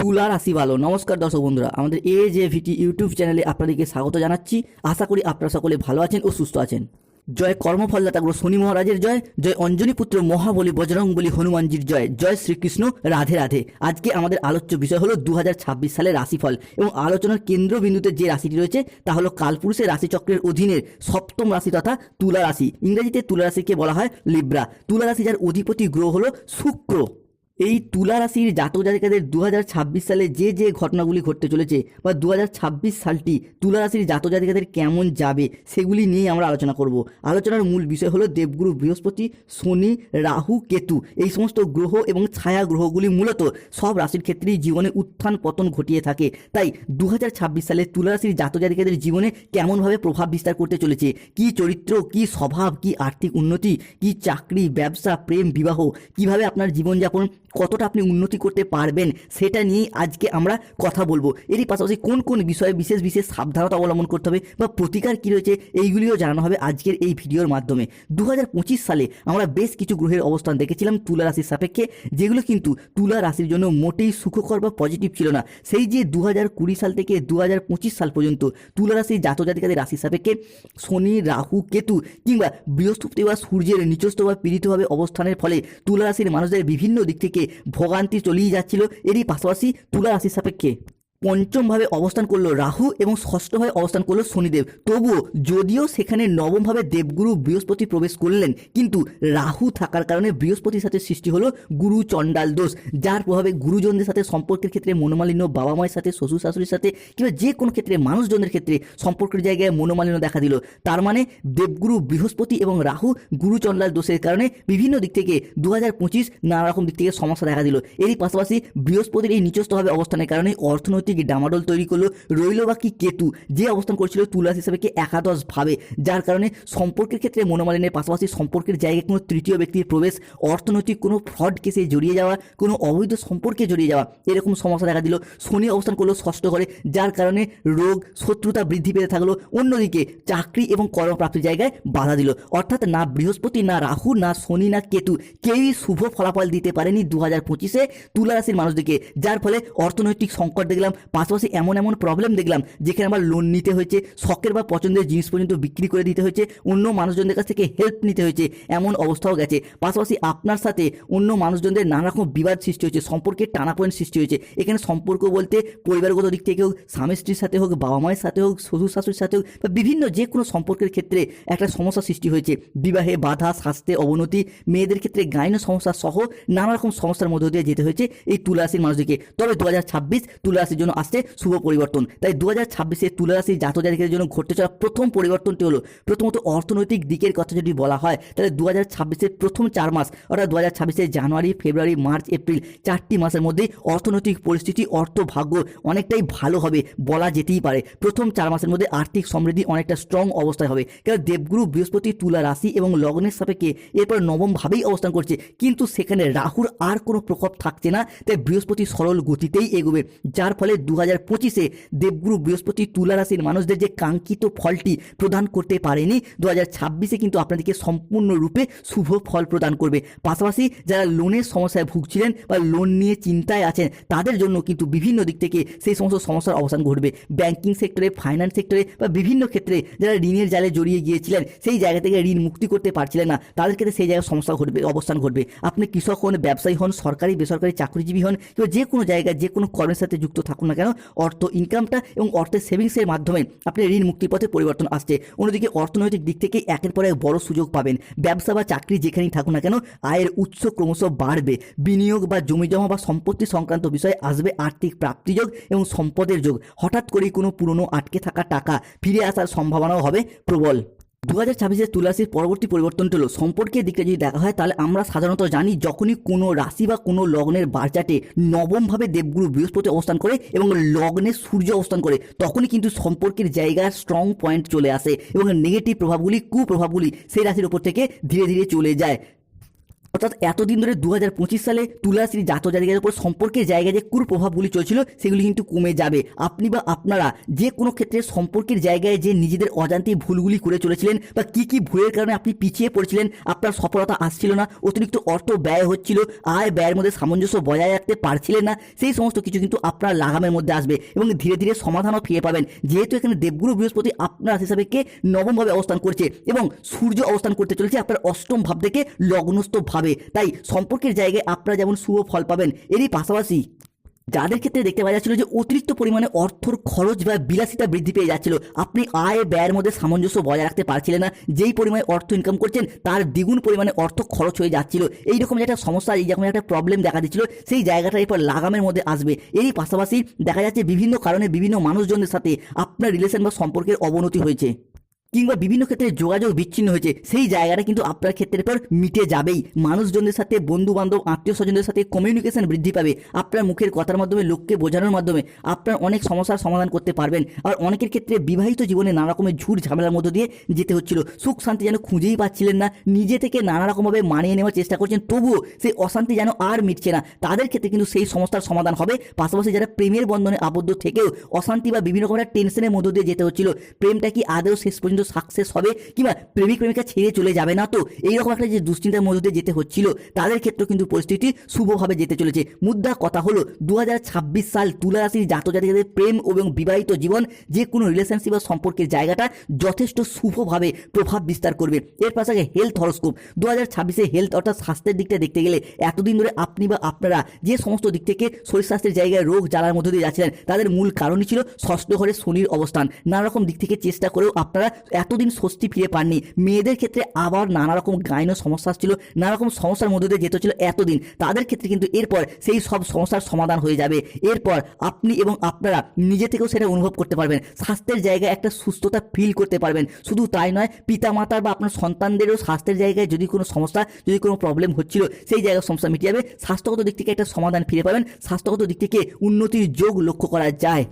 তুলা রাশি ভালো। নমস্কার দর্শক বন্ধুরা, আমাদের এ জে ভিটি ইউটিউব চ্যানেলে আপনাদেরকে স্বাগত জানাচ্ছি। আশা করি আপনারা সকলে ভালো আছেন ও সুস্থ আছেন। জয় কর্মফলদাতা শনি মহারাজের জয় জয় অঞ্জনী পুত্র মহাবলী বজরং বলি হনুমানজির জয় জয় শ্রীকৃষ্ণ রাধে রাধে। আজকে আমাদের আলোচ্য বিষয় হলো দু হাজার ছাব্বিশ সালের রাশিফল এবং আলোচনার কেন্দ্রবিন্দুতে যে রাশিটি রয়েছে তা হলো কালপুরুষের রাশিচক্রের অধীনের সপ্তম রাশি তথা তুলা রাশি। ইংরেজিতে তুলা রাশিকে বলা হয় লিব্রা। তুলা রাশি যার অধিপতি গ্রহ হলো শুক্র। এই তুলা রাশির জাতক জাতিকাদের দু হাজার ছাব্বিশ সালে যে যে ঘটনাগুলি ঘটতে চলেছে বা দু হাজার ছাব্বিশ সালটি তুলা রাশির জাতক জাতিকাদের কেমন যাবে সেগুলি নিয়ে আমরা আলোচনা করব। আলোচনার মূল বিষয় হলো দেবগুরু বৃহস্পতি, শনি, রাহু, কেতু এই সমস্ত গ্রহ এবং ছায়া গ্রহগুলি মূলত সব রাশির ক্ষেত্রেই জীবনে উত্থান পতন ঘটিয়ে থাকে। তাই দু হাজার ছাব্বিশ সালে তুলা রাশির জাতক জাতিকাদের জীবনে কেমনভাবে প্রভাব বিস্তার করতে চলেছে? কি চরিত্র, কি স্বভাব, কি আর্থিক উন্নতি, কি চাকরি, ব্যবসা, প্রেম, বিবাহ, কীভাবে আপনার জীবনযাপন কতটা আপনি উন্নতি করতে পারবেন সেটা নিয়েই আজকে আমরা কথা বলব। এরই পাশাপাশি কোন কোন বিষয়ে বিশেষ বিশেষ সাবধানতা অবলম্বন করতে হবে বা প্রতিকার কী রয়েছে, এইগুলিও জানানো হবে আজকের এই ভিডিওর মাধ্যমে। দু হাজার পঁচিশ সালে আমরা বেশ কিছু গ্রহের অবস্থান দেখেছিলাম তুলা রাশির সাপেক্ষে, যেগুলো কিন্তু তুলা রাশির জন্য মোটেই সুখকর বা পজিটিভ ছিল না। সেই যে দু সাল থেকে দু হাজার পঁচিশ সাল পর্যন্ত তুলা রাশির জাতক জাতিকাদের রাশির সাপেক্ষে শনি, রাহু, কেতু কিংবা বৃহস্পতি বা সূর্যের নিচস্থ বা পীড়িতভাবে অবস্থানের ফলে তুলা রাশির মানুষদের বিভিন্ন দিক থেকে ভোগান্তি চলেই যাচ্ছিল। এরই পাশাপাশি তুলা রাশির সাপেক্ষে। পঞ্চমভাবে অবস্থান করল রাহু এবং ষষ্ঠভাবে অবস্থান করল শনিদেব। তবুও যদিও সেখানে নবমভাবে দেবগুরু বৃহস্পতি প্রবেশ করলেন, কিন্তু রাহু থাকার কারণে বৃহস্পতির সাথে সৃষ্টি হলো গুরু চণ্ডাল দোষ। যার প্রভাবে গুরুজনদের সাথে সম্পর্কের ক্ষেত্রে মনোমালিন্য বাবা মায়ের সাথে শ্বশুর শাশুড়ির সাথে কিংবা যে কোনো ক্ষেত্রে মানুষজনের ক্ষেত্রে সম্পর্কের জায়গায় মনোমালিন্য দেখা দিল। তার মানে দেবগুরু বৃহস্পতি এবং রাহু গুরু চণ্ডাল দোষের কারণে বিভিন্ন দিক থেকে দু হাজার পঁচিশ নানা রকম দিক থেকে সমস্যা দেখা দিল। এরই পাশাপাশি বৃহস্পতির এই নিচস্থভাবে অবস্থানের কারণে অর্থনৈতিক ডামাডোল তৈরি করল, রইল বাকি কেতু? যে অবস্থান করছিল তুলাস হিসাবে কি একাদশ ভাবে, যার কারণে সম্পর্কের ক্ষেত্রে মনোমালিনের পাশাপাশি সম্পর্কের জায়গায় কোনো তৃতীয় ব্যক্তির প্রবেশ, অর্থনৈতিক কোনো ফ্রড কেসে জড়িয়ে যাওয়া, কোনো অবৈধ সম্পর্কে জড়িয়ে যাওয়া, এরকম সমস্যা দেখা দিল। শনি অবস্থান করল ষষ্ঠ ঘরে, যার কারণে রোগ, শত্রুতা বৃদ্ধি পেতে থাকল। অন্যদিকে চাকরি এবং কর্মপ্রাপ্তির জায়গায় বাধা দিল। অর্থাৎ না বৃহস্পতি, না রাহু, না শনি, না কেতু, কেউই শুভ ফলাফল দিতে পারেনি দু হাজার পঁচিশে তুলা রাশির মানুষদেরকে যার ফলে অর্থনৈতিক সংকট দেখলাম পাশাপাশি এমন এমন প্রবলেম দেখলাম, যেখানে আমার লোন নিতে হয়েছে, শখের বা পছন্দের জিনিস পর্যন্ত বিক্রি করে দিতে হয়েছে, অন্য মানুষজনদের কাছ থেকে হেল্প নিতে হয়েছে, এমন অবস্থাও গেছে। পাশাপাশি আপনার সাথে অন্য মানুষজনদের নানা রকম বিবাদ সৃষ্টি হয়েছে, সম্পর্কের টানাপোড়েন সৃষ্টি হয়েছে। এখানে সম্পর্ক বলতে পরিবারগত দিক থেকে হোক, স্বামী স্ত্রীর সাথে হোক, বাবা মায়ের সাথে হোক, শ্বশুর শাশুড়ির সাথে হোক, বা বিভিন্ন যে কোনো সম্পর্কের ক্ষেত্রে একটা সমস্যা সৃষ্টি হয়েছে। বিবাহে বাধা, স্বাস্থ্যে অবনতি, মেয়েদের ক্ষেত্রে গাইন সমস্যা সহ নানা রকম সমস্যার মধ্য দিয়ে যেতে হয়েছে এই তুলা রাশির মানুষদেরকে। তবে দু হাজার ছাব্বিশ তুলা রাশির জন্য আসছে শুভ পরিবর্তন। তাই দু হাজার ছাব্বিশে তুলা রাশির জাতক জাতিকাদের জন্য ঘটতে চলা প্রথম পরিবর্তনটি হলো, প্রথমত অর্থনৈতিক দিকের কথা যদি বলা হয়, তাহলে দু হাজার ছাব্বিশের প্রথম চার মাস, অর্থাৎ দু হাজার ছাব্বিশে জানুয়ারি, ফেব্রুয়ারি, মার্চ, এপ্রিল চারটি মাসের মধ্যেই অর্থনৈতিক পরিস্থিতি অর্থ ভাগ্য অনেকটাই ভালো হবে বলা যেতেই পারে। প্রথম চার মাসের মধ্যে আর্থিক সমৃদ্ধি অনেকটা স্ট্রং অবস্থায় হবে। কারণ দেবগুরু বৃহস্পতি তুলা রাশি এবং লগ্নের সাপেক্ষে এরপর নবমভাবেই অবস্থান করছে। কিন্তু সেখানে রাহুর আর কোনো প্রকোপ থাকছে না, তাই বৃহস্পতি সরল গতিতেই এগোবে, যার ফলে দু হাজার পঁচিশে দেবগুরু বৃহস্পতি তুলা রাশির মানুষদের যে কাঙ্ক্ষিত ফলটি প্রদান করতে পারেনি দু হাজার ছাব্বিশে কিন্তু আপনাদেরকে সম্পূর্ণরূপে শুভ ফল প্রদান করবে। পাশাপাশি যারা লোনের সমস্যায় ভুগছিলেন বা লোন নিয়ে চিন্তায় আছেন, তাদের জন্য কিন্তু বিভিন্ন দিক থেকে সেই সমস্ত সমস্যার অবসান ঘটবে। ব্যাংকিং সেক্টরে ফাইন্যান্স সেক্টরে বা বিভিন্ন ক্ষেত্রে যারা ঋণের জালে জড়িয়ে গিয়েছিলেন, সেই জায়গা থেকে ঋণ মুক্তি করতে পারছিলেন না, তাদের ক্ষেত্রে সেই জায়গায় সমস্যা ঘটবে অবস্থান ঘটবে। আপনি কৃষক হন, ব্যবসায়ী হন, সরকারি, বেসরকারি চাকরিজীবী হন, কিংবা যে কোনো জায়গায় যে কোনো কর্মের সাথে যুক্ত থাকুন। না কেন, অর্থ ইনকামটা এবং অর্থের সেভিংসের মাধ্যমে আপনি ঋণ মুক্তির পথে পরিবর্তন আসছে। অন্যদিকে অর্থনৈতিক দিক থেকে একের পর এক বড় সুযোগ পাবেন। ব্যবসা বা চাকরি যেখানেই থাকুন না কেন, আয়ের উৎস ক্রমশ বাড়বে। বিনিয়োগ বা জমি জমা বা সম্পত্তি সংক্রান্ত বিষয়ে আসবে আর্থিক প্রাপ্তিযোগ এবং সম্পদের যোগ। হঠাৎ করেই কোনো পুরনো আটকে থাকা টাকা ফিরে আসার সম্ভাবনাও হবে প্রবল। দু হাজার ছাব্বিশের তুলাসির পরবর্তী পরিবর্তনটি হলো সম্পর্কের দিকটা যদি দেখা হয়, তাহলে আমরা সাধারণত জানি যখনই কোনো রাশি বা কোনো লগ্নের বারচাটে নবমভাবে দেবগুরু বৃহস্পতি অবস্থান করে এবং লগ্নে সূর্য অবস্থান করে, তখনই কিন্তু সম্পর্কের জায়গায় স্ট্রং পয়েন্ট চলে আসে এবং নেগেটিভ প্রভাবগুলি, কুপ্রভাবগুলি সেই রাশির উপর থেকে ধীরে ধীরে চলে যায়। অর্থাৎ এতদিন ধরে দু হাজার পঁচিশ সালে তুলা রাশির জাতক জাতিকাদের উপর সম্পর্কের জায়গায় যে কুপ্রভাবগুলি চলছিল, সেগুলি কিন্তু কমে যাবে। আপনি বা আপনারা যে কোনো ক্ষেত্রে সম্পর্কের জায়গায় যে নিজেদের অজান্তে ভুলগুলি করে চলেছিলেন বা কি কি ভুলের কারণে আপনি পিছিয়ে পড়েছিলেন, আপনার সফলতা আসছিল না, অতিরিক্ত অর্থ ব্যয় হচ্ছিল, আয় ব্যয়ের মধ্যে সামঞ্জস্য বজায় রাখতে পারছিলেন না, সেই সমস্ত কিছু কিন্তু আপনার লাগামের মধ্যে আসবে এবং ধীরে ধীরে সমাধানও ফিরে পাবেন। যেহেতু এখানে দেবগুরু বৃহস্পতি আপনার হিসাবে কে নবমভাবে অবস্থান করছে এবং সূর্য অবস্থান করতে চলেছে আপনার অষ্টম ভাব থেকে লগ্নস্থ ভাবে তাই সম্পর্কের জায়গায় আপনারা যেমন শুভ ফল পাবেন, এরই পাশাপাশি যাদের ক্ষেত্রে দেখতে পাওয়া যাচ্ছিল যে অতিরিক্ত পরিমাণে অর্থর খরচ বা বিলাসিতা বৃদ্ধি পেয়ে যাচ্ছিল, আপনি আয় ব্যয়ের মধ্যে সামঞ্জস্য বজায় রাখতে পারছিলেন না। যেই পরিমাণে অর্থ ইনকাম করছেন, তার দ্বিগুণ পরিমাণে অর্থ খরচ হয়ে যাচ্ছিল। এইরকম একটা সমস্যা, এই এইরকম একটা প্রবলেম দেখা দিচ্ছিল, সেই জায়গাটা এরপর লাগামের মধ্যে আসবে। এরই পাশাপাশি দেখা যাচ্ছে বিভিন্ন কারণে বিভিন্ন মানুষজনের সাথে আপনার রিলেশন বা সম্পর্কের অবনতি হয়েছে। কিংবা বিভিন্ন ক্ষেত্রে যোগাযোগ বিচ্ছিন্ন হয়েছে, সেই জায়গাটা কিন্তু আপনার ক্ষেত্রের পর মিটে যাবেই। মানুষজনদের সাথে বন্ধু বান্ধব আত্মীয় স্বজনদের সাথে কমিউনিকেশন বৃদ্ধি পাবে। আপনার মুখের কথার মাধ্যমে, লোককে বোঝানোর মাধ্যমে আপনার অনেক সমস্যার সমাধান করতে পারবেন। আর অনেকের ক্ষেত্রে বিবাহিত জীবনে নানা রকমের ঝুট ঝামেলার মধ্য দিয়ে যেতে হচ্ছিল। সুখ শান্তি যেন খুঁজেই পাচ্ছিলেন না। নিজে থেকে নানা রকমভাবে মানিয়ে নেওয়ার চেষ্টা করছেন, তবুও সেই অশান্তি যেন আর মিটছে না। তাদের ক্ষেত্রে কিন্তু সেই সমস্যার সমাধান হবে। পাশাপাশি যারা প্রেমের বন্ধনে আবদ্ধ থেকেও অশান্তি বা বিভিন্ন রকমের টেনশনের মধ্য দিয়ে যেতে হচ্ছিল, প্রেমটা কি আদৌ শেষ পর্যন্ত সাকসেস হবে কিংবা প্রেমিক প্রেমিকা ছেড়ে চলে যাবে না তো? এইরকম একটা যে দুশ্চিন্তার মধ্য যেতে হচ্ছিল, তাদের ক্ষেত্রেও কিন্তু পরিস্থিতি শুভভাবে যেতে চলেছে। মুদ্রা কথা হলো দু হাজার ছাব্বিশ সাল তুলা রাশির জাতক জাতিকাদের প্রেম এবং বিবাহিত জীবন, যে কোনো রিলেশনশিপ বা সম্পর্কের জায়গাটা যথেষ্ট শুভভাবে প্রভাব বিস্তার করবে। এর পাশাপাশি হেলথ হরস্কোপ দু হাজার ছাব্বিশে হেলথ অর্থাৎ স্বাস্থ্যের দিকটা দেখতে গেলে এতদিন ধরে আপনি বা আপনারা যে সমস্ত দিক থেকে শরীর স্বাস্থ্যের জায়গায় রোগ জ্বালার মধ্যে দিয়ে যাচ্ছিলেন, তাদের মূল কারণই ছিল ষষ্ঠ ঘরে শনির অবস্থান। নানা রকম দিক থেকে চেষ্টা করেও আপনারা এতদিন স্বস্তি ফিরে পাননি। মেয়েদের ক্ষেত্রে আবার নানা রকম গাইনো সমস্যা ছিল নানা রকম সমস্যার মধ্যে দিয়ে যেতে ছিল এতদিন। তাদের ক্ষেত্রে কিন্তু এরপর সেই সব সমস্যার সমাধান হয়ে যাবে। এরপর আপনি এবং আপনারা নিজে থেকেও সেটা অনুভব করতে পারবেন। স্বাস্থ্যের জায়গায় একটা সুস্থতা ফিল করতে পারবেন। শুধু তাই নয় পিতা পিতামাতার বা আপনার সন্তানদেরও স্বাস্থ্যের জায়গায় যদি কোনো সমস্যা, যদি কোনো প্রবলেম হচ্ছিল, সেই জায়গায় সমস্যা মিটে যাবে। স্বাস্থ্যগত দিক থেকে একটা সমাধান ফিরে পাবেন। স্বাস্থ্যগত দিক থেকে উন্নতির যোগ লক্ষ্য করা যায়।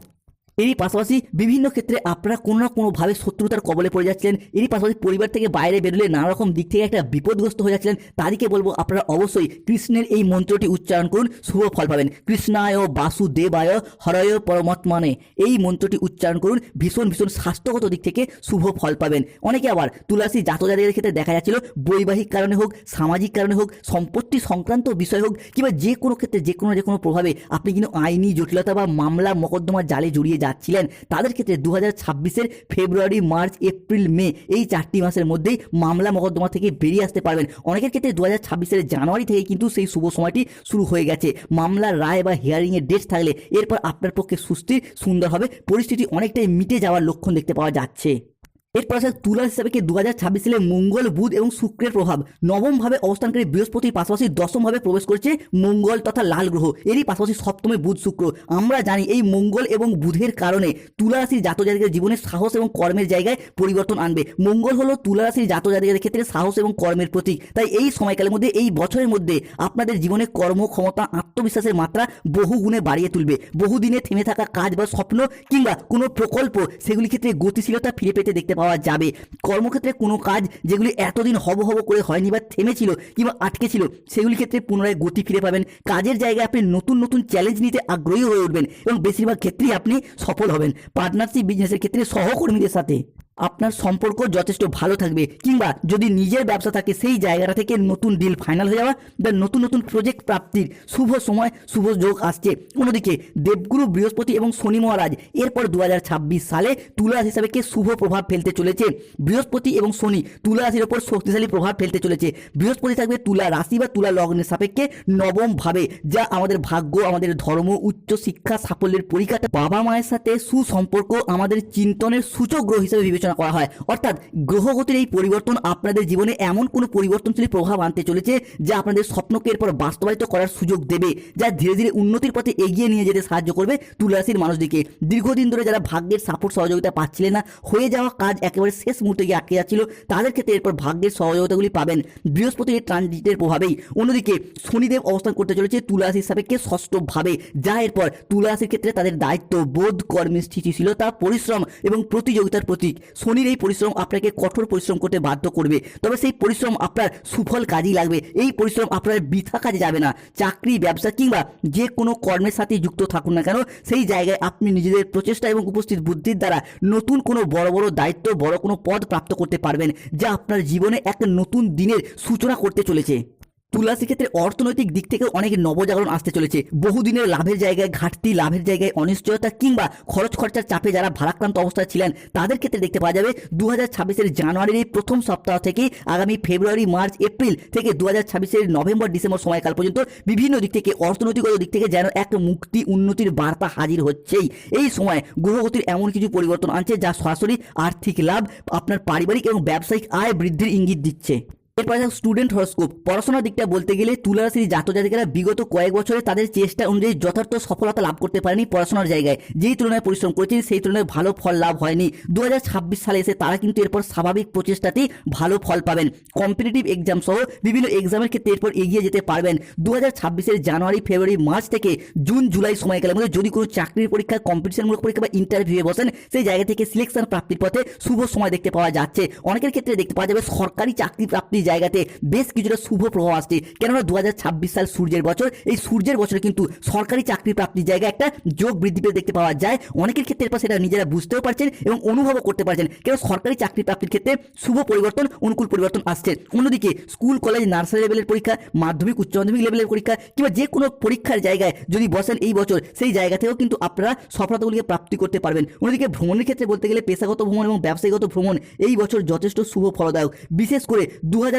এরই পাশাপাশি বিভিন্ন ক্ষেত্রে আপনারা কোনো না কোনোভাবে শত্রুতার কবলে পড়ে যাচ্ছিলেন। এরই পাশাপাশি পরিবার থেকে বাইরে বেরোলে নানা রকম দিক থেকে একটা বিপদগ্রস্ত হয়ে যাচ্ছিলেন। তাদেরকে বলব আপনারা অবশ্যই কৃষ্ণের এই মন্ত্রটি উচ্চারণ করুন, শুভ ফল পাবেন। কৃষ্ণায় বাসুদেবায়, হরয় পরমাত্মানে এই মন্ত্রটি উচ্চারণ করুন। ভীষণ ভীষণ স্বাস্থ্যগত দিক থেকে শুভ ফল পাবেন। অনেকে আবার তুলাসী জাতজাতিদের ক্ষেত্রে দেখা যাচ্ছিল, বৈবাহিক কারণে হোক, সামাজিক কারণে হোক, সম্পত্তি সংক্রান্ত বিষয় হোক, কিংবা যে কোনো ক্ষেত্রে যে কোনো যে কোনো প্রভাবে আপনি কিন্তু আইনি জটিলতা বা মামলা, মকদ্দমার জালে জড়িয়ে যাচ্ছিলেন। তাদের ক্ষেত্রে দু হাজার ছাব্বিশের ফেব্রুয়ারি, মার্চ, এপ্রিল, মে এই চারটি মাসের মধ্যেই মামলা মকদ্দমা থেকে বেরিয়ে আসতে পারবেন। অনেকের ক্ষেত্রে দু হাজার ছাব্বিশের জানুয়ারি থেকে কিন্তু সেই শুভ সময়টি শুরু হয়ে গেছে। মামলার রায় বা হিয়ারিংয়ের ডেট থাকলে এরপর আপনার পক্ষে সুস্থির, সুন্দর হবে। পরিস্থিতি অনেকটাই মিটে যাওয়ার লক্ষণ দেখতে পাওয়া যাচ্ছে। এরপর আছে তুলা হিসাবে কি দু হাজার ছাব্বিশ সালে মঙ্গল, বুধ এবং শুক্রের প্রভাব। নবমভাবে অবস্থানকারী বৃহস্পতির পাশাপাশি দশমভাবে প্রবেশ করছে মঙ্গল তথা লাল গ্রহ। এরই পাশাপাশি সপ্তমে বুধ, শুক্র। আমরা জানি এই মঙ্গল এবং বুধের কারণে তুলা রাশির জাতক জাতিকাদের জীবনে সাহস এবং কর্মের জায়গায় পরিবর্তন আনবে। মঙ্গল হলো তুলা রাশির জাতক জাতিকাদের ক্ষেত্রে সাহস এবং কর্মের প্রতীক। তাই এই সময়কালের মধ্যে, এই বছরের মধ্যে আপনাদের জীবনে কর্ম, ক্ষমতা, আত্মবিশ্বাসের মাত্রা বহু গুণে বাড়িয়ে তুলবে। বহুদিনে থেমে থাকা কাজ বা স্বপ্ন কিংবা কোনো প্রকল্প সেগুলি ক্ষেত্রে গতিশীলতা ফিরে পেতে দেখতে পাওয়া যাবে। কর্মক্ষেত্রে কোনো কাজ যেগুলি এতদিন হব হব করে হয়নি বা থেমেছিল কিংবা আটকে ছিল, সেগুলি ক্ষেত্রে পুনরায় গতি ফিরে পাবেন। কাজের জায়গায় আপনি নতুন নতুন চ্যালেঞ্জ নিতে আগ্রহী হয়ে উঠবেন এবং বেশিরভাগ ক্ষেত্রেই আপনি সফল হবেন। পার্টনারশিপ বিজনেসের ক্ষেত্রে সহকর্মীদের সাথে। আপনার সম্পর্ক যথেষ্ট ভালো থাকবে কিংবা যদি নিজের ব্যবসা থাকে সেই জায়গাটা থেকে নতুন ডিল ফাইনাল হয়ে যাওয়া বা নতুন নতুন প্রজেক্ট প্রাপ্তির শুভ সময়, শুভ যোগ আসছে। অন্যদিকে দেবগুরু বৃহস্পতি এবং শনি মহারাজ এরপর দু হাজার ছাব্বিশ সালে তুলা হিসাবে কে শুভ প্রভাব ফেলতে চলেছে। বৃহস্পতি এবং শনি তুলা রাশির ওপর শক্তিশালী প্রভাব ফেলতে চলেছে। বৃহস্পতি থাকবে তুলা রাশি বা তুলা লগ্নের সাপেক্ষে নবম ভাবে, যা আমাদের ভাগ্য, আমাদের ধর্ম, উচ্চ শিক্ষা, সাফল্যের পরিকাঠা বাবা মায়ের সাথে সুসম্পর্ক, আমাদের চিন্তনের সূচক গ্রহ হিসেবে বিবেচনা করা হয়। অর্থাৎ গ্রহগতির এই পরিবর্তন আপনাদের জীবনে এমন কোনো পরিবর্তনশীল প্রভাব আনতে চলেছে যা আপনাদের স্বপ্নকে এরপর বাস্তবায়িত করার সুযোগ দেবে, যা ধীরে ধীরে উন্নতির পথে এগিয়ে নিয়ে যেতে সাহায্য করবে তুলারাশির মানুষদিকে। দীর্ঘদিন ধরে যারা ভাগ্যের সাপোর্ট সহযোগিতা পাচ্ছিলেন না, হয়ে যাওয়া কাজ একেবারে শেষ মুহূর্তে গিয়ে আটকে যাচ্ছিল, তাদের ক্ষেত্রে এরপর ভাগ্যের সহযোগিতাগুলি পাবেন। বৃহস্পতির ট্রানজিটের প্রভাবেই। অন্যদিকে শনিদেব অবস্থান করতে চলেছে তুলারাশির সাপেক্ষে ষষ্ঠ ভাবে যা এরপর তুলারাশির ক্ষেত্রে তাদের দায়িত্ব, বোধ, কর্মের স্থিতিশীলতা, পরিশ্রম এবং প্রতিযোগিতার প্রতীক। শনির এই পরিশ্রম আপনাকে কঠোর পরিশ্রম করতে বাধ্য করবে। তবে সেই পরিশ্রম আপনার সুফল কাজেই লাগবে। এই পরিশ্রম আপনার বৃথা কাজে যাবে না। চাকরি, ব্যবসা কিংবা যে কোনো কর্মের সাথে যুক্ত থাকুন না কেন, সেই জায়গায় আপনি নিজেদের প্রচেষ্টা এবং উপস্থিত বুদ্ধির দ্বারা নতুন কোনো বড় বড় দায়িত্ব, বড় কোনো পদ প্রাপ্ত করতে পারবেন, যা আপনার জীবনে এক নতুন দিনের সূচনা করতে চলেছে। তুলাসী ক্ষেত্রে অর্থনৈতিক দিক থেকে অনেক নবজাগরণ আসতে চলেছে। বহুদিনের লাভের জায়গায়, ঘাটতি লাভের জায়গায়, অনিশ্চয়তা কিংবা খরচ খরচার চাপে যারা ভারাক্রান্ত অবস্থায় ছিলেন, তাদের ক্ষেত্রে দেখতে পাওয়া যাবে দু হাজার ছাব্বিশের জানুয়ারির প্রথম সপ্তাহ থেকে আগামী ফেব্রুয়ারি, মার্চ, এপ্রিল থেকে দু হাজার ছাব্বিশের নভেম্বর, ডিসেম্বর সময়কাল পর্যন্ত বিভিন্ন দিক থেকে, অর্থনৈতিকগত দিক থেকে যেন এক মুক্তি উন্নতির বার্তা হাজির হচ্ছেই। এই সময় গ্রহগতির এমন কিছু পরিবর্তন আনছে যা সরাসরি আর্থিক লাভ, আপনার পারিবারিক এবং ব্যবসায়িক আয় বৃদ্ধির ইঙ্গিত দিচ্ছে। এরপর স্টুডেন্ট হরস্কোপ পড়াশোনার দিকটা বলতে গেলে তুলা রাশির জাতক জাতিকারা বিগত কয়েক বছরে তাদের চেষ্টা অনুযায়ী যথার্থ সফলতা লাভ করতে পারেনি পড়াশোনার জায়গায়। যেই তুলনায় পরিশ্রম করেছেন, সেই তুলনায় ভালো ফল লাভ হয়নি। দু হাজার ছাব্বিশ সালে এসে তারা কিন্তু এরপর স্বাভাবিক প্রচেষ্টাতেই ভালো ফল পাবেন। কম্পিটিটিভ এক্সাম সহ বিভিন্ন এক্সামের ক্ষেত্রে এরপর এগিয়ে যেতে পারবেন। দু হাজার জানুয়ারি, ফেব্রুয়ারি, মার্চ থেকে জুন, জুলাই সময়কালের মধ্যে যদি কোনো চাকরির পরীক্ষা কম্পিটিশনমূলক পরীক্ষা বা ইন্টারভিউয়ে বসেন, সেই জায়গা থেকে সিলেকশন প্রাপ্তির পথে শুভ সময় দেখতে পাওয়া যাচ্ছে। অনেকের ক্ষেত্রে দেখতে পাওয়া যাবে সরকারি চাকরি প্রাপ্তির জায়গাতে বেশ কিছুটা শুভ প্রভাব আসছে। কেননা দু হাজার ছাব্বিশ সাল সূর্যের বছর, এই সূর্যের বছরে কিন্তু সরকারি চাকরি প্রাপ্তির জায়গায় একটা যোগ বৃদ্ধি পেতে দেখতে পাওয়া যায়। অনেকের ক্ষেত্রে এরপর সেটা নিজেরা বুঝতেও পারছেন এবং অনুভবও করতে পারছেন। কেন সরকারি চাকরি প্রাপ্তির ক্ষেত্রে শুভ পরিবর্তন, অনুকূল পরিবর্তন আসছে। অন্যদিকে স্কুল, কলেজ, নার্সারি লেভেলের পরীক্ষা, মাধ্যমিক, উচ্চ মাধ্যমিক লেভেলের পরীক্ষা কিংবা যে কোনো পরীক্ষার জায়গায় যদি বসেন এই বছর, সেই জায়গা থেকেও কিন্তু আপনারা সফলতাগুলিকে প্রাপ্তি করতে পারবেন। অন্যদিকে ভ্রমণের ক্ষেত্রে বলতে গেলে পেশাগত ভ্রমণ এবং ব্যবসায়ীগত ভ্রমণ এই বছর যথেষ্ট শুভ ফলদায়ক। বিশেষ করে দু হাজার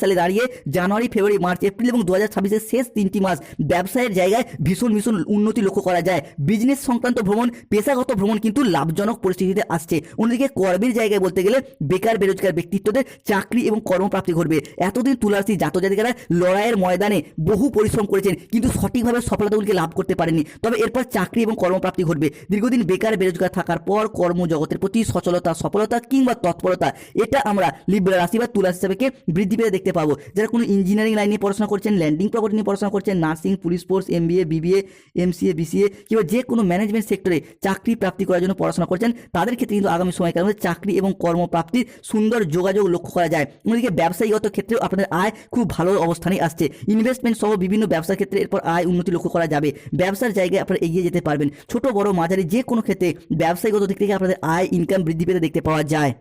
সালে দাঁড়িয়ে জানুয়ারি, ফেব্রুয়ারি, মার্চ, এপ্রিল এবং দু হাজার শেষ তিনটি মাস ব্যবসায়ের জায়গায় ভীষণ ভীষণ উন্নতি লক্ষ্য করা যায়। বিজনেস সংক্রান্ত ভ্রমণ, পেশাগত ভ্রমণ কিন্তু লাভজনক পরিস্থিতিতে আসছে। অন্যদিকে কর্মের জায়গায় বলতে গেলে বেকার, বেরোজগার ব্যক্তিত্বদের চাকরি এবং কর্মপ্রাপ্তি ঘটবে। এতদিন তুলারাশি জাতজাতিকারা লড়াইয়ের ময়দানে বহু পরিশ্রম করেছেন, কিন্তু সঠিকভাবে সফলতাগুলিকে লাভ করতে পারেনি তবে এরপর চাকরি এবং কর্মপ্রাপ্তি ঘটবে। দীর্ঘদিন বেকার, বেরোজগার থাকার পর কর্মজগতের প্রতি সচলতা, সফলতা কিংবা তৎপরতা, এটা আমরা লিব্রা রাশি বা তুলা হিসাবে বৃদ্ধি পেতে দেখতে পাবো। যারা কোনো ইঞ্জিনিয়ারিং লাইন নিয়ে পড়াশোনা করছেন ল্যান্ডিং প্রপার্টি নিয়ে পড়াশোনা করছেন nursing police force MBA BBA MCA BCA কিংবা যে কোনো ম্যানেজমেন্ট সেক্টরে চাকরি প্রাপ্তি করার জন্য পড়াশোনা করছেন, তাদের ক্ষেত্রে কিন্তু আগামী সময়কালের মধ্যে চাকরি এবং কর্মপ্রাপ্তির সুন্দর যোগাযোগ লক্ষ্য করা যায়। অন্যদিকে ব্যবসায়ীগত ক্ষেত্রেও আপনাদের আয় খুব ভালো অবস্থানে আসছে। ইনভেস্টমেন্ট সহ বিভিন্ন ব্যবসার ক্ষেত্রে এরপর আয় উন্নতি লক্ষ্য করা যাবে। ব্যবসার জায়গায় আপনারা এগিয়ে যেতে পারবেন। ছোট বড় মাঝারি যে কোনো ক্ষেত্রে ব্যবসায়ীগত দিক থেকে আপনাদের আয় ইনকাম বৃদ্ধি পেতে দেখতে পাওয়া যায়।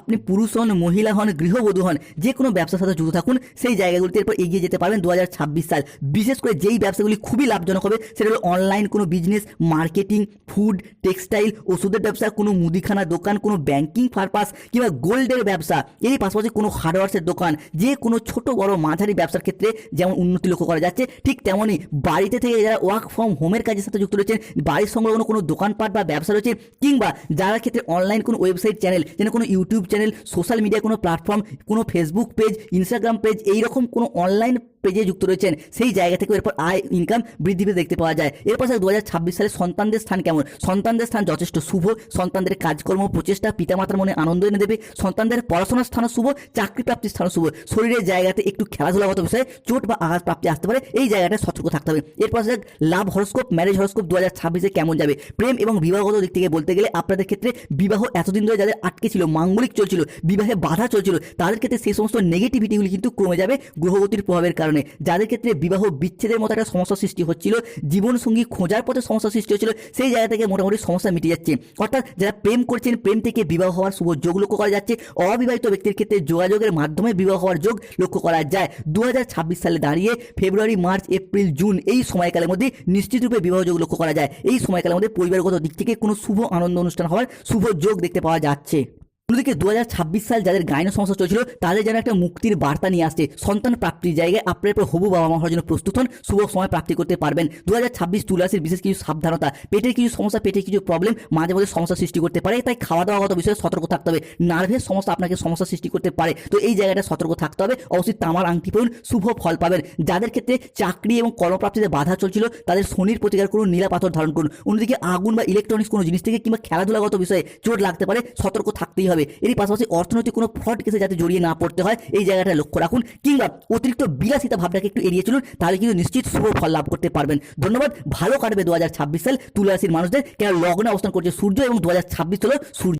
আপনি পুরুষ হন, মহিলা হন, গৃহবধূ হন, যে কোনো ব্যবসার সাথে যুক্ত থাকুন, সেই জায়গাগুলিতে এরপর এগিয়ে যেতে পারবেন দু হাজার ছাব্বিশ সাল। বিশেষ করে যেই ব্যবসাগুলি খুবই লাভজনক হবে, সেটা হলো অনলাইন কোনো বিজনেস মার্কেটিং ফুড টেক্সটাইল ওষুধের ব্যবসা, কোনো মুদিখানা দোকান, কোনো ব্যাংকিং পারপাস কিংবা গোল্ডের ব্যবসা। এরই পাশাপাশি কোনো হার্ডওয়ার্সের দোকান, যে কোনো ছোট বড় মাঝারি ব্যবসার ক্ষেত্রে যেমন উন্নতি লক্ষ্য করা যাচ্ছে, ঠিক তেমনই বাড়িতে থেকে যারা ওয়ার্ক ফ্রম হোমের কাজের সাথে যুক্ত রয়েছেন, বাড়ির সংলগ্ন কোনো দোকানপাট বা ব্যবসা রয়েছে, কিংবা যারা ক্ষেত্রে অনলাইন কোনো ওয়েবসাইট চ্যানেল যেন কোনো ইউটিউব চ্যানেল সোশ্যাল মিডিয়া কোনো প্ল্যাটফর্ম কোনো ফেসবুক পেজ ইনস্টাগ্রাম পেজ এইরকম কোনো অনলাইন পেজে যুক্ত রয়েছেন, সেই জায়গা থেকে এরপর আয় ইনকাম বৃদ্ধি পেতে দেখতে পাওয়া যায়। এরপর দু হাজার ছাব্বিশ সালে সন্তানদের স্থান কেমন? সন্তানদের স্থান যথেষ্ট শুভ, সন্তানদের কাজকর্ম, প্রচেষ্টা, পিতামাতার মনে আনন্দ এনে দেবে, সন্তানদের পড়াশোনার স্থানও শুভ চাকরি প্রাপ্তির স্থানও শুভ। শরীরের জায়গাতে একটু খেলাধুলাগত বিষয়ে চোট বা আঘাত প্রাপ্তি আসতে পারে, এই জায়গাটা সতর্ক থাকতে হবে। এরপর আসা যাক লাভ হরস্কোপ, ম্যারেজ হরস্কোপ দু হাজার ছাব্বিশে কেমন যাবে? প্রেম এবং বিবাহগত দিক থেকে বলতে গেলে আপনাদের ক্ষেত্রে বিবাহ এতদিন ধরে যাদের আটকে ছিল, মাঙ্গলিক চলছিল, বিবাহে বাধা চলছিল, তাদের ক্ষেত্রে সেই সমস্ত নেগেটিভিটিগুলি কিন্তু কমে যাবে, গ্রহগতির প্রভাবের কারণে। যাদের ক্ষেত্রে বিবাহ বিচ্ছেদের মতো একটা সমস্যা সৃষ্টি হচ্ছিল, জীবনসঙ্গী খোঁজার পথে সমস্যা সৃষ্টি হচ্ছিল, সেই জায়গা থেকে মোটামুটি সমস্যা মিটে যাচ্ছে। অর্থাৎ যারা প্রেম করছেন, প্রেম থেকে বিবাহ হওয়ার শুভ যোগ লক্ষ্য করা যাচ্ছে। অবিবাহিত ব্যক্তির ক্ষেত্রে যোগাযোগের মাধ্যমে বিবাহ হওয়ার যোগ লক্ষ্য করা যায়। দু হাজার ছাব্বিশ সালে দাঁড়িয়ে ফেব্রুয়ারি, মার্চ, এপ্রিল, জুন এই সময়কালের মধ্যে নিশ্চিতরূপে বিবাহ যোগ লক্ষ্য করা যায়। এই সময়কালের মধ্যে পরিবারগত দিক থেকে কোনো শুভ আনন্দ অনুষ্ঠান হওয়ার শুভ যোগ দেখতে পাওয়া যাচ্ছে। অন্যদিকে দু হাজার ছাব্বিশ সাল যাদের গাইন সমস্যা চলছিল, তাদের যেন একটা মুক্তির বার্তা নিয়ে আসছে। সন্তান প্রাপ্তির জায়গায় আপনার এরপর হবু বাবা মা হওয়ার জন্য প্রস্তুত হন, শুভ সময় প্রাপ্তি করতে পারবেন। দু হাজার ছাব্বিশ তুলাসির বিশেষ কিছু সাবধানতা, পেটের কিছু সমস্যা, পেটের কিছু প্রবলেম মাঝে মাঝে সমস্যা সৃষ্টি করতে পারে, তাই খাওয়া দাওয়াগত বিষয়ে সতর্ক থাকতে হবে। নার্ভের সমস্যা আপনাকে সমস্যা সৃষ্টি করতে পারে, তো এই জায়গাটা সতর্ক থাকতে হবে। অবশ্যই তামার আংটি পড়ুন শুভ ফল পাবেন। যাদের ক্ষেত্রে চাকরি এবং কর্মপ্রাপ্তিতে বাধা চলছিল, তাদের শনির প্রতিকার করুন, নীলা পাথর ধারণ করুন। অন্যদিকে আগুন বা ইলেকট্রনিক্স কোনো জিনিস থেকে কিংবা খেলাধুলাগত বিষয়ে চোট লাগতে পারে, সতর্ক থাকতেই হবে। এরই পাশাপাশি অর্থনৈতিক কোনো ফ্রড কেসে যাতে জড়িয়ে না পড়তে হয়, এই জায়গাটা লক্ষ্য রাখুন। কিংবা অতিরিক্ত বিলাসিতা ভাবটাকে একটু এড়িয়ে চলুন, তাহলে কিন্তু নিশ্চিত শুভ ফল লাভ করতে পারবেন। ধন্যবাদ, ভালো কাটবে দু হাজার ছাব্বিশ সাল তুলারাশির মানুষদের। কেন লগ্নে অবস্থান করছে সূর্য এবং দু হাজার ছাব্বিশ হলো সূর্য।